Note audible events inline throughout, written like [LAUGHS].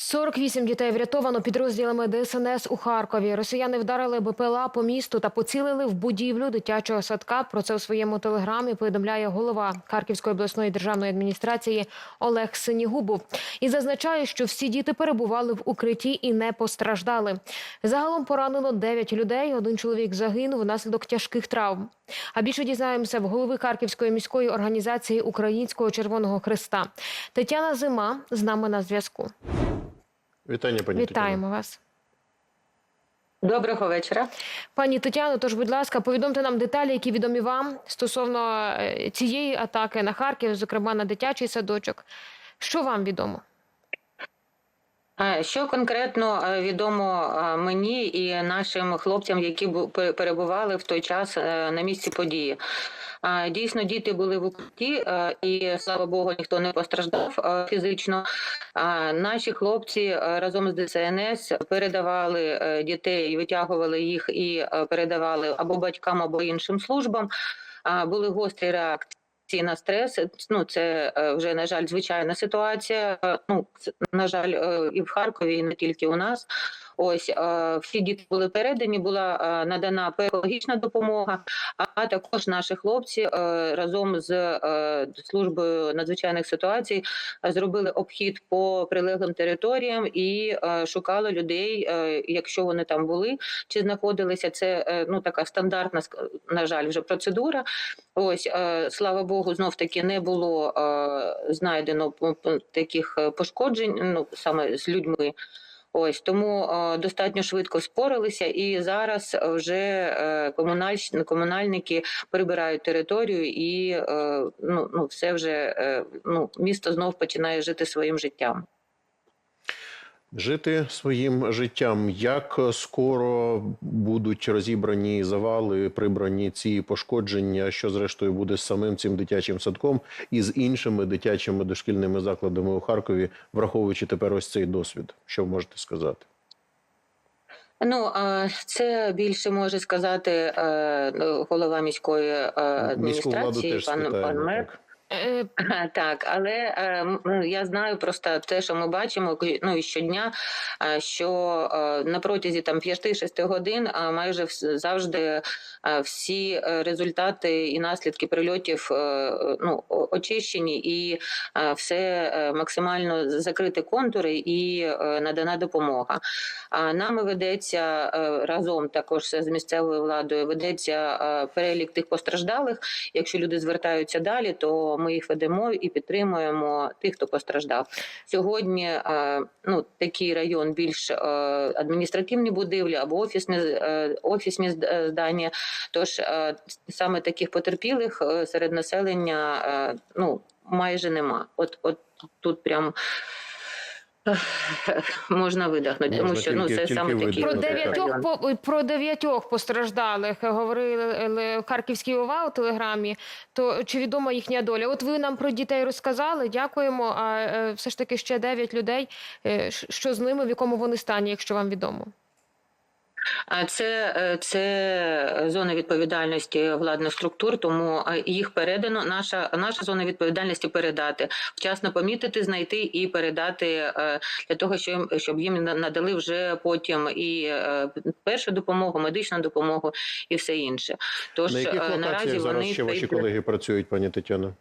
48 дітей врятовано підрозділами ДСНС у Харкові. Росіяни вдарили БПЛА по місту та поцілили в будівлю дитячого садка. Про це у своєму телеграмі повідомляє голова Харківської обласної державної адміністрації Олег Синігубов. І зазначає, що всі діти перебували в укритті і не постраждали. Загалом поранено 9 людей. Один чоловік загинув внаслідок тяжких травм. А більше дізнаємося в голови Харківської міської організації Українського Червоного Христа. Тетяна Зима з нами на зв'язку. Вітання, пані Вітаємо вас. Доброго вечора. Пані Тетяно, тож, будь ласка, повідомте нам деталі, які відомі вам стосовно е, цієї атаки на Харків, зокрема на дитячий садочок. Що вам відомо? Що конкретно е, відомо е, мені і нашим хлопцям, які бу- перебували в той час на місці події? Дійсно, діти були в укритті, і слава Богу, ніхто не постраждав фізично. Наші хлопці разом з ДСНС передавали е, дітей, витягували їх і е, передавали або батькам, або іншим службам. Були гострі реакції. на стрес, ну це е, вже на жаль звичайна ситуація. Ну на жаль, і в Харкові, і не тільки у нас. Ось всі діти були передані, була надана психологічна допомога. А також наші хлопці разом з службою надзвичайних ситуацій зробили обхід по прилеглим територіям і шукали людей, якщо вони там були чи знаходилися. Це е, ну така стандартна на жаль, вже процедура. Ось слава Богу, знов таки не було знайдено таких е, пошкоджень, ну саме з людьми. Ось тому е, достатньо швидко спорилися, і зараз вже е, комунальщ- комунальники прибирають територію, і е, ну, ну все вже ну місто знов починає жити своїм життям. Жити своїм життям. Як скоро будуть розібрані завали, прибрані ці пошкодження, що зрештою буде з самим цим дитячим садком і з іншими дитячими дошкільними закладами у Харкові, враховуючи тепер ось цей досвід? Що ви можете сказати? Ну це більше може сказати е, голова міської е, адміністрації, пан, пан мер. Так. Е, [LAUGHS] Так, але е, ну, я знаю просто те, що ми бачимо ну, і щодня, е, що на протязі там 5-6 годин майже завжди всі результати і наслідки прильотів ну, очищені, і все максимально закриті контури і надана допомога. А нами ведеться разом також з місцевою владою ведеться перелік тих постраждалих. Якщо люди звертаються далі, то ми їх ведемо і підтримуємо тих, хто постраждав. Сьогодні е, ну такий район більш е, адміністративні будівлі або офісні е, офісні здання. Тож саме таких потерпілих серед населення ну майже нема. От, от тут прям. [LAUGHS] Можна видихнути, тому що що ну це саме такі про дев'ятьох по про дев'ятьох постраждалих говорили Харківський ОВА у телеграмі. То чи відома їхня доля? От ви нам про дітей розказали. Дякуємо. А е, все ж таки ще дев'ять людей. Е, Що з ними, в якому вони стані, якщо вам відомо? А це, е, це зона відповідальності владних структур, тому е, їх передано. Наша наша зона відповідальності передати, вчасно помітити, знайти і передати е, для того, щоб їм- надали вже потім і першу допомогу, медичну допомогу і все інше. Тож На яких наразі зараз вони ще ваші колеги працюють, пані Тетяно?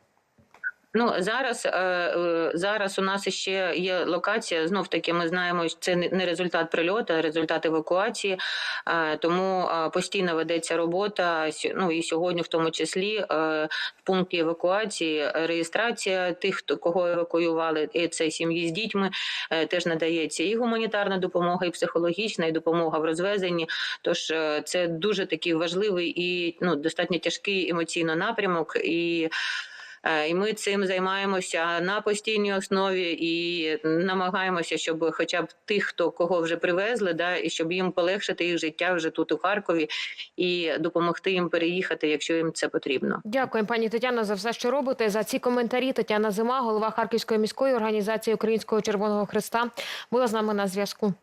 Ну зараз е, е, зараз у нас ще є локація. Знов таки, ми знаємо, що це не результат прильоту, а результат евакуації. Е, Тому постійно ведеться робота. Ну і сьогодні, в тому числі, в пункті евакуації реєстрація тих, хто кого евакуювали, і це сім'ї з дітьми. Теж надається і гуманітарна допомога, і психологічна, і допомога в розвезенні. Тож це дуже такий важливий і ну достатньо тяжкий емоційно напрямок і. Е, І ми цим займаємося на постійній основі і намагаємося, щоб хоча б тих, хто кого вже привезли, да, і щоб їм полегшити їх життя вже тут у Харкові і допомогти їм переїхати, якщо їм це потрібно. Дякуємо, пані Тетяна, за все, що робите. За ці коментарі Тетяна Зима, голова Харківської міської організації Українського Червоного Христа, була з нами на зв'язку.